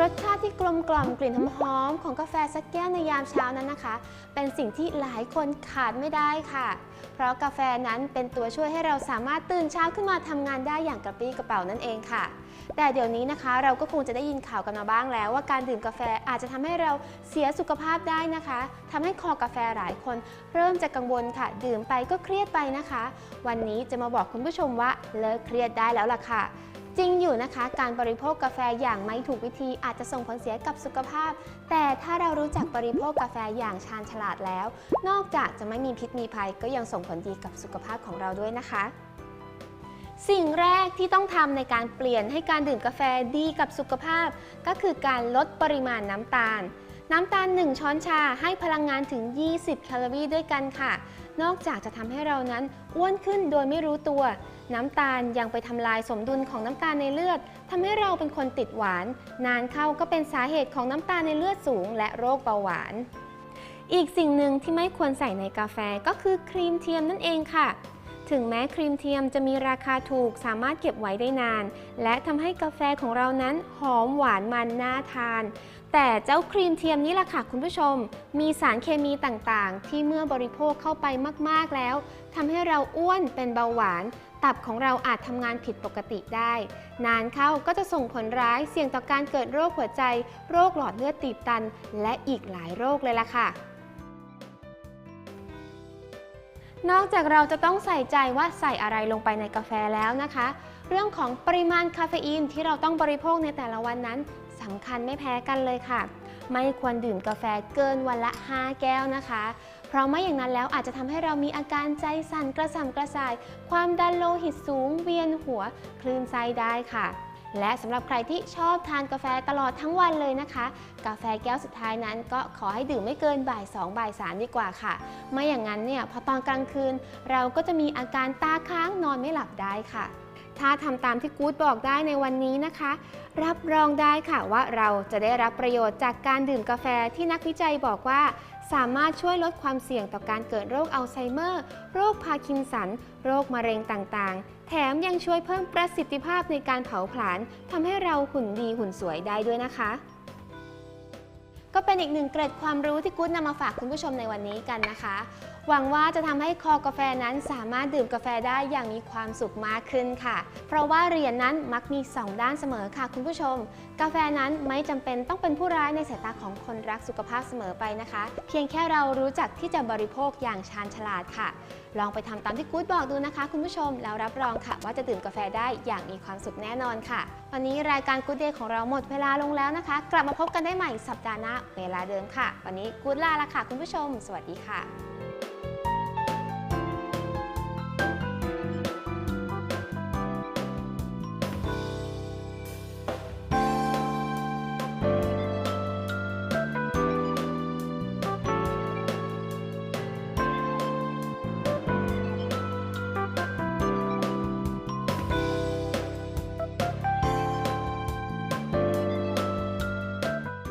รสชาติที่กลมกล่อมกลิ่นหอมๆของกาแฟสักแก้วในยามเช้านั้นนะคะ เป็นสิ่งที่หลายคนขาดไม่ได้ค่ะ เพราะกาแฟนั้นเป็นตัวช่วยให้เราสามารถตื่นเช้าขึ้นมาทำงานได้อย่างกระปี้กระเป๋านั่นเองค่ะ แต่เดี๋ยวนี้นะคะ เราก็คงจะได้ยินข่าวกันมาบ้างแล้ว ว่าการดื่มกาแฟอาจจะทำให้เราเสียสุขภาพได้นะคะทำให้คอกาแฟหลายคน เริ่มจะกังวลค่ะ ดื่มไปก็เครียดไปนะคะ วันนี้จะมาบอกคุณผู้ชมว่าเลิกเครียดได้แล้วล่ะค่ะ จริงอยู่นะคะ การบริโภคกาแฟอย่างไม่ถูกวิธีอาจจะส่งผลเสียกับสุขภาพ แต่ถ้าเรารู้จักบริโภคกาแฟอย่างชาญฉลาดแล้ว นอกจากจะไม่มีพิษมีภัยก็ยังส่งผลดีกับสุขภาพของเราด้วยนะคะ สิ่งแรกที่ต้องทำในการเปลี่ยนให้การดื่มกาแฟดีกับสุขภาพ ก็คือการลดปริมาณน้ำตาล น้ำตาล 1 ช้อนชาให้พลังงานถึง 20 แคลอรี่ด้วยกันค่ะ นอกจากจะทำให้เรานั้นอ้วนขึ้นโดยไม่รู้ตัว น้ำตาลยังไปทำลายสมดุลของน้ำตาลในเลือดทำให้เราเป็นคนติดหวาน นานเข้าก็เป็นสาเหตุของน้ำตาลในเลือดสูง และโรคเบาหวาน อีกสิ่งหนึ่งที่ไม่ควรใส่ในกาแฟก็คือครีมเทียมนั่นเองค่ะ ถึงแม้ครีมเทียมจะมีราคาถูกสามารถเก็บไว้ได้นาน และทำให้กาแฟของเรานั้นหอมหวานมันน่าทาน แต่เจ้าครีมเทียมนี่แหละค่ะคุณผู้ชม มีสารเคมีต่างๆ ที่เมื่อบริโภคเข้าไปมากๆแล้วทำให้เราอ้วนเป็นเบาหวาน ตับของเราอาจทำงานผิดปกติได้ นานเข้าก็จะส่งผลร้ายเสี่ยงต่อการเกิดโรคหัวใจ โรคหลอดเลือดตีบตัน และอีกหลายโรคเลยล่ะค่ะ นอกจากเราจะต้องใส่ใจว่าใส่อะไรลงไปในกาแฟแล้วนะคะ เรื่องของปริมาณคาเฟอีนที่เราต้องบริโภคในแต่ละวันนั้นสำคัญไม่แพ้กันเลยค่ะ ไม่ควรดื่มกาแฟเกินวันละ 5 แก้วนะคะ เพราะไม่อย่างนั้นแล้วอาจจะทำให้เรามีอาการใจสั่นกระสับกระส่าย ความดันโลหิตสูงเวียนหัว คลื่นไส้ได้ค่ะ และสำหรับใครที่ชอบทานกาแฟตลอดทั้งวันเลยนะคะ กาแฟแก้วสุดท้ายนั้นก็ขอให้ดื่มไม่เกินบ่าย2บ่าย3ดีกว่าค่ะ ไม่อย่างนั้นเนี่ยพอตอนกลางคืน เราก็จะมีอาการตาค้างนอนไม่หลับได้ค่ะ ถ้าทำตามที่กู๊ดบอกได้ในวันนี้นะคะ รับรองได้ค่ะว่าเราจะได้รับประโยชน์จากการดื่มกาแฟที่นักวิจัยบอกว่า สามารถช่วยลดความเสี่ยงต่อการเกิดโรคอัลไซเมอร์ โรคพาร์กินสัน โรคมะเร็งต่างๆ แถมยังช่วยเพิ่มประสิทธิภาพในการเผาผลาญทำให้เราหุ่นดีหุ่นสวยได้ด้วยนะคะ ก็เป็นอีกหนึ่งเกร็ดความรู้ที่กุ๊ดนำมาฝากคุณผู้ชมในวันนี้กันนะคะ หวังว่าจะทำให้คอกาแฟนั้นสามารถดื่มกาแฟได้อย่างมีความสุขมากขึ้นค่ะ เพราะว่าเหรียญนั้นมักมี 2 ด้านเสมอค่ะคุณผู้ชม กาแฟนั้นไม่จำเป็นต้องเป็นผู้ร้ายในสายตาของคนรักสุขภาพเสมอไปนะคะ เพียงแค่เรารู้จักที่จะบริโภคอย่างชาญฉลาดค่ะ ลองไปทำตามที่กู๊ดบอกดูนะคะ คุณผู้ชมแล้วรับรองค่ะ ว่าจะดื่มกาแฟได้อย่างมีความสุขแน่นอนค่ะ วันนี้รายการกู๊ดเดย์ของเราหมดเวลาลงแล้วนะคะ กลับมาพบกันได้ใหม่สัปดาห์หน้าเวลาเดิมค่ะ วันนี้กู๊ดลาละค่ะคุณผู้ชม สวัสดีค่ะ